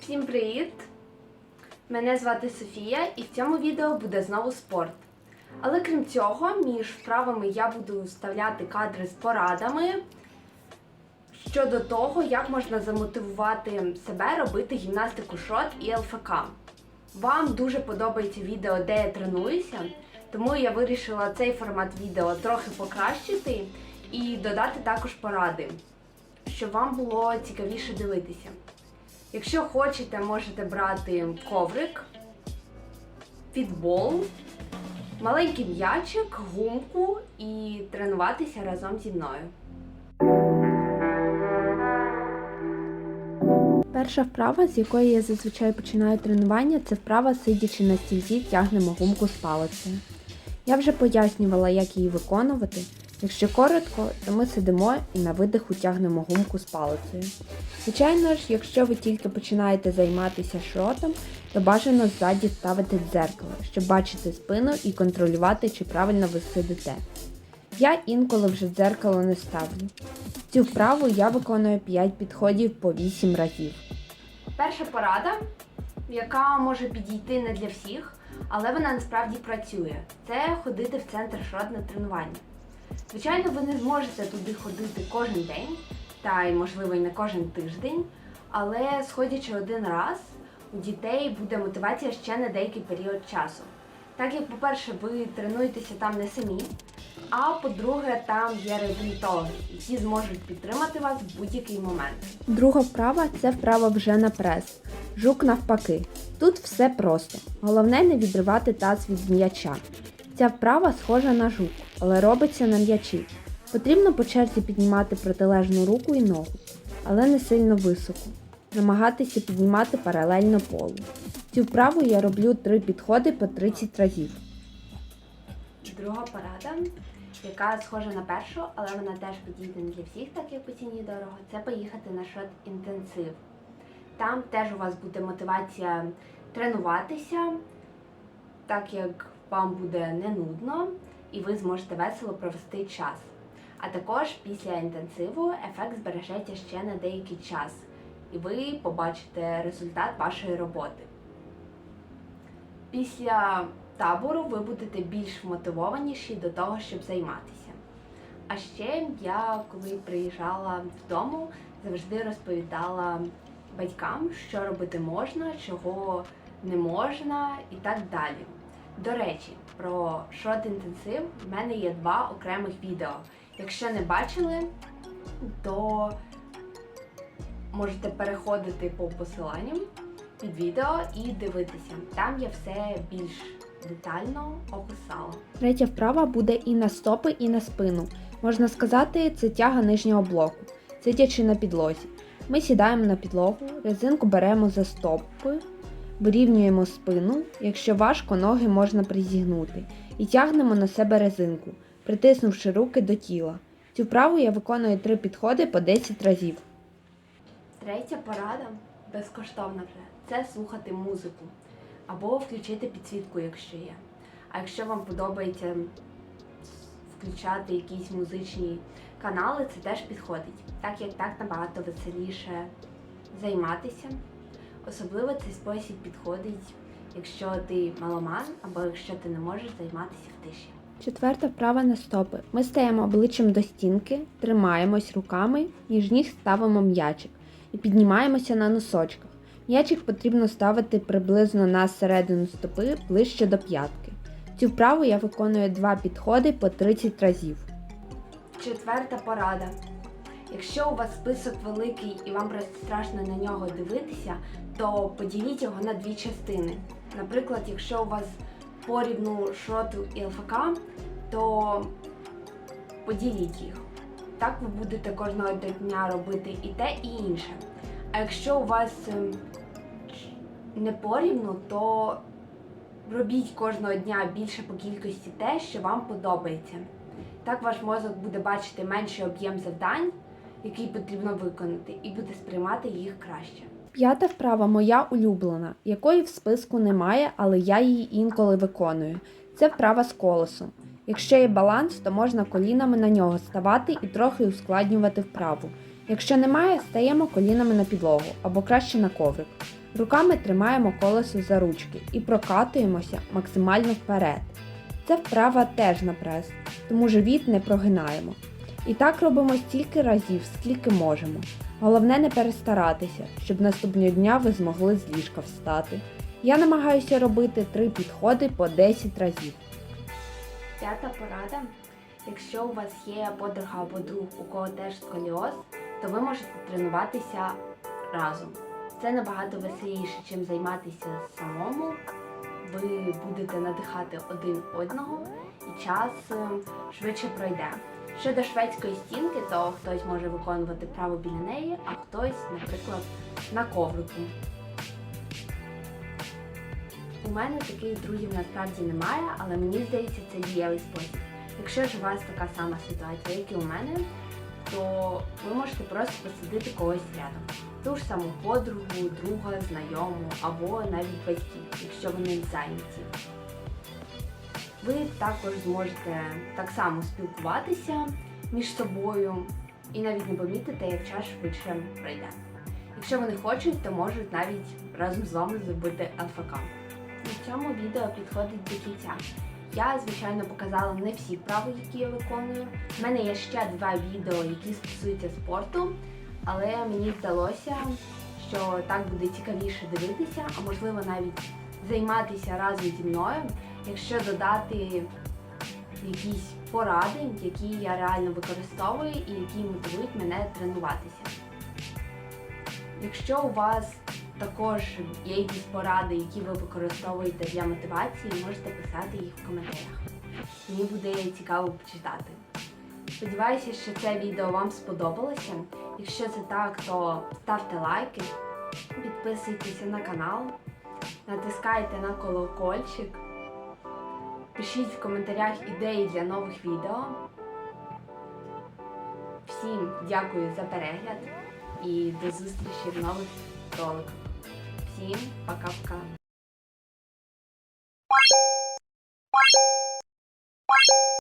Всім привіт! Мене звати Софія і в цьому відео буде знову спорт. Але крім цього, між вправами я буду вставляти кадри з порадами щодо того, як можна замотивувати себе робити гімнастику шот і ЛФК. Вам дуже подобається відео, де я тренуюся, тому я вирішила цей формат відео трохи покращити і додати також поради, щоб вам було цікавіше дивитися. Якщо хочете, можете брати коврик, фітбол, маленький м'ячик, гумку і тренуватися разом зі мною. Перша вправа, з якої я зазвичай починаю тренування, це вправа сидячи на стільці, тягнемо гумку з палицею. Я вже пояснювала, як її виконувати. Якщо коротко, то ми сидимо і на видиху тягнемо гумку з палицею. Звичайно ж, якщо ви тільки починаєте займатися шротом, то бажано ззаді ставити дзеркало, щоб бачити спину і контролювати, чи правильно ви сидите. Я інколи вже дзеркало не ставлю. Цю вправу я виконую 5 підходів по 8 разів. Перша порада, яка може підійти не для всіх, але вона насправді працює. Це ходити в центр шрот на тренування. Звичайно, ви не зможете туди ходити кожен день, та й можливо і не кожен тиждень, але сходячи один раз, у дітей буде мотивація ще на деякий період часу. Так як, по-перше, ви тренуєтеся там не самі, а по-друге, там є реабілітологи, які зможуть підтримати вас в будь-який момент. Друга вправа це вправа вже на прес. Жук навпаки. Тут все просто. Головне не відривати таз від м'яча. Ця вправа схожа на жук, але робиться на м'ячі. Потрібно по черзі піднімати протилежну руку і ногу, але не сильно високо. Намагатися піднімати паралельно полу. Цю вправу я роблю 3 підходи по 30 разів. Друга порада, яка схожа на першу, але вона теж підійде не для всіх, так як по ціні дорого, це поїхати на шот інтенсив. Там теж у вас буде мотивація тренуватися, так як вам буде не нудно і ви зможете весело провести час. А також після інтенсиву ефект збережеться ще на деякий час, і ви побачите результат вашої роботи. Після табору ви будете більш мотивованіші до того, щоб займатися. А ще я, коли приїжджала додому, завжди розповідала батькам, що робити можна, чого не можна і так далі. До речі, про шот інтенсив в мене є два окремих відео. Якщо не бачили, то можете переходити по посиланням під відео і дивитися. Там я все більш детально описала. Третя вправа буде і на стопи, і на спину. Можна сказати, це тяга нижнього блоку, сидячи на підлозі. Ми сідаємо на підлогу, резинку беремо за стопи, вирівнюємо спину, якщо важко, ноги можна призігнути, і тягнемо на себе резинку, притиснувши руки до тіла. Цю вправу я виконую 3 підходи по 10 разів. Третя порада безкоштовна вже це слухати музику або включити підсвітку, якщо є. А якщо вам подобається включати якісь музичні канали, це теж підходить, так як так набагато веселіше займатися. Особливо цей спосіб підходить, якщо ти маломан або якщо ти не можеш займатися в тиші. Четверта вправа на стопи. Ми стаємо обличчям до стінки, тримаємось руками, між ніг ставимо м'ячик і піднімаємося на носочках. М'ячик потрібно ставити приблизно на середину стопи ближче до п'ятки. Цю вправу я виконую два підходи по 30 разів. Четверта порада. Якщо у вас список великий і вам просто страшно на нього дивитися, то поділіть його на дві частини. Наприклад, якщо у вас порівну шроту і ЛФК, то поділіть їх. Так ви будете кожного дня робити і те, і інше. А якщо у вас ем, не порівну, то робіть кожного дня більше по кількості те, що вам подобається. Так ваш мозок буде бачити менший об'єм завдань, який потрібно виконати, і буде сприймати їх краще. П'ята вправа моя улюблена, якої в списку немає, але я її інколи виконую. Це вправа з колесом. Якщо є баланс, то можна колінами на нього ставати і трохи ускладнювати вправу. Якщо немає, стаємо колінами на підлогу або краще на коврик. Руками тримаємо колесо за ручки і прокатуємося максимально вперед. Це вправа теж на прес, тому живіт не прогинаємо. І так робимо стільки разів, скільки можемо. Головне не перестаратися, щоб наступного дня ви змогли з ліжка встати. Я намагаюся робити три підходи по 10 разів. П'ята порада. Якщо у вас є подруга або друг, у кого теж сколіоз, то ви можете тренуватися разом. Це набагато веселіше, чим займатися самому. Ви будете надихати один одного і час е, швидше пройде. Щодо шведської стінки, то хтось може виконувати право біля неї, а хтось, наприклад, на коврику. У мене таких друзів насправді немає, але мені здається, це дієвий спосіб. Якщо ж у вас така сама ситуація, як і у мене, то ви можете просто посадити когось рядом. Ту ж саму подругу, друга, знайому або навіть батьків, якщо вони зайняті. Ви також зможете так само спілкуватися між собою і навіть не помітите, як час швидше пройде. Якщо вони хочуть, то можуть навіть разом з вами зробити ЛФК. На цьому відео підходить до кінця. Я, звичайно, показала не всі вправи, які я виконую. У мене є ще два відео, які стосуються спорту, але мені здалося, що так буде цікавіше дивитися, а можливо навіть займатися разом зі мною, якщо додати якісь поради, які я реально використовую і які мотивують мене тренуватися. Якщо у вас також є якісь поради, які ви використовуєте для мотивації, можете писати їх в коментарях. Мені буде цікаво почитати. Сподіваюся, що це відео вам сподобалося. Якщо це так, то ставте лайки, підписуйтеся на канал, натискайте на колокольчик, пишіть в коментарях ідеї для нових відео. Всім дякую за перегляд і до зустрічі в нових роликах. Всім пока-пока.